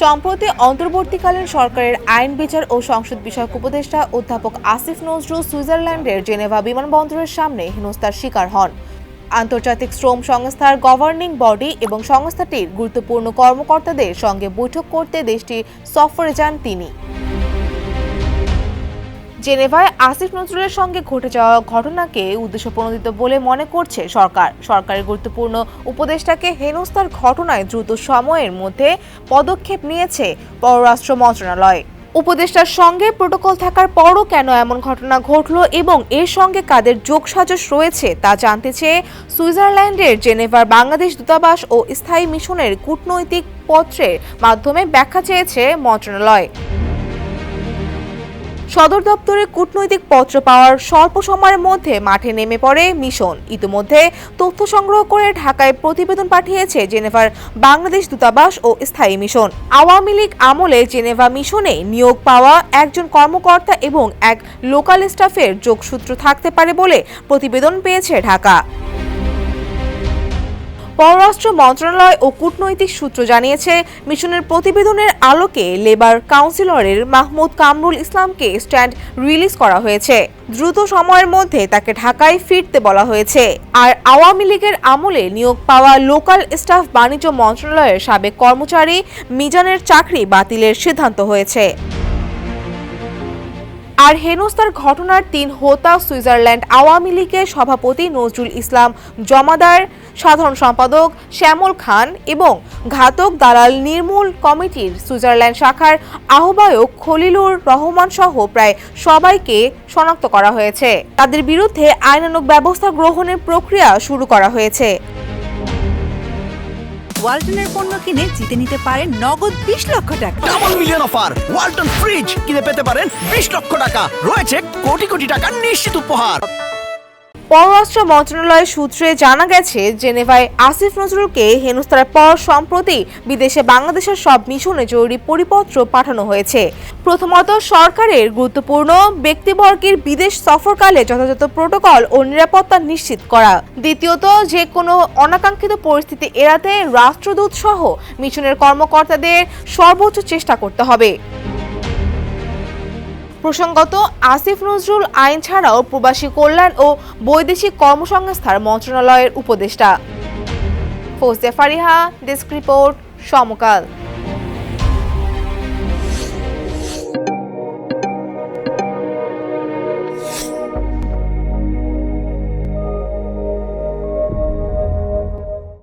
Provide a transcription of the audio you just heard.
সম্প্রতি অন্তর্বর্তীকালীন সরকারের আইন বিচার ও সংসদ বিষয়ক উপদেষ্টা অধ্যাপক আসিফ নজরুল সুইজারল্যান্ডের জেনেভা বিমানবন্দরের সামনে হেনস্থার শিকার হন। আন্তর্জাতিক শ্রম সংস্থার গভর্নিং বডি এবং সংস্থাটির গুরুত্বপূর্ণ কর্মকর্তাদের সঙ্গে বৈঠক করতে দেশটি সফরে যান তিনি। জেনেভায় আসিফ নজরুলের সঙ্গে ঘটে যাওয়া ঘটনাকে উদ্দেশ্যপ্রণোদিত বলে মনে করছে সরকার। সরকারের গুরুত্বপূর্ণ উপদেষ্টাকে হেনস্থার ঘটনায় দ্রুত সময়ের মধ্যে পদক্ষেপ নিয়েছে পররাষ্ট্র মন্ত্রণালয়। উপদেষ্টার সঙ্গে প্রোটোকল থাকার পরও কেন এমন ঘটনা ঘটল এবং এর সঙ্গে কাদের যোগসাজশ রয়েছে তা জানতে চেয়ে সুইজারল্যান্ডের জেনেভার বাংলাদেশ দূতাবাস ও স্থায়ী মিশনের কূটনৈতিক পত্রের মাধ্যমে ব্যাখ্যা চেয়েছে মন্ত্রণালয়। সদর দপ্তরে কূটনৈতিক পত্র পাওয়ার স্বল্প সময়ের মধ্যে মাঠে নেমে পড়ে মিশন। ইতিমধ্যে তথ্য সংগ্রহ করে ঢাকায় প্রতিবেদন পাঠিয়েছে জেনেভার বাংলাদেশ দূতাবাস ও স্থায়ী মিশন। আওয়ামী লীগ আমলে জেনেভা মিশনে নিয়োগ পাওয়া একজন কর্মকর্তা এবং এক লোকাল স্টাফের যোগসূত্র থাকতে পারে বলে প্রতিবেদন পেয়েছে ঢাকা। পররাষ্ট্র মন্ত্রণালয় ও কূটনৈতিক সূত্র জানিয়েছে, মিশনের প্রতিবেদনের আলোকে লেবার কাউন্সিলরের মাহমুদ কামরুল ইসলামকে স্ট্যান্ড রিলিজ করা হয়েছে। দ্রুত সময়ের মধ্যে তাকে ঢাকায় ফিরতে বলা হয়েছে। আর আওয়ামী লীগের আমলে নিয়োগ পাওয়া লোকাল স্টাফ বাণিজ্য মন্ত্রণালয়ের সাবেক কর্মচারী মিজানের চাকরি বাতিলের সিদ্ধান্ত হয়েছে। আর হেনস্তার ঘটনার তিন হোতা সুইজারল্যান্ড আওয়ামী লীগের সভাপতি নজরুল ইসলাম জমাদার, সাধারণ সম্পাদক শ্যামল খান এবং ঘাতক দালাল নির্মূল কমিটির সুইজারল্যান্ড শাখার আহ্বায়ক খলিলুর রহমান সহ প্রায় সবাইকে শনাক্ত করা হয়েছে। তাদের বিরুদ্ধে আইনানুগ ব্যবস্থা গ্রহণের প্রক্রিয়া শুরু করা হয়েছে। ওয়ালটনের পণ্য কিনে জিতে নিতে পারেন নগদ বিশ লক্ষ টাকা। Double million offer Walton fridge কিনে পেতে পারেন বিশ লক্ষ টাকা। রয়েছে কোটি কোটি টাকার নিশ্চিত উপহার। পররাষ্ট্র মন্ত্রণালয়ের সূত্রে জানা গেছে, জেনেভায় আসিফ নজরুলকে হেনস্থার পর সম্প্রতি বিদেশে বাংলাদেশের সব মিশনে জরুরি পরিপত্র পাঠানো হয়েছে। প্রথমত, সরকারের গুরুত্বপূর্ণ ব্যক্তিবর্গের বিদেশ সফরকালে যথাযথ প্রোটোকল ও নিরাপত্তা নিশ্চিত করা। দ্বিতীয়ত যে কোনো অনাকাঙ্ক্ষিত পরিস্থিতি এড়াতে রাষ্ট্রদূত সহ মিশনের কর্মকর্তাদের সর্বোচ্চ চেষ্টা করতে হবে। প্রসঙ্গত, আসিফ নজরুল আইন ছাড়াও প্রবাসী কল্যাণ ও বৈদেশিক কর্মসংস্থার মন্ত্রণালয়ের উপদেষ্টা। ফৌজে ফারিহা, ডেস্ক রিপোর্ট, সমকাল।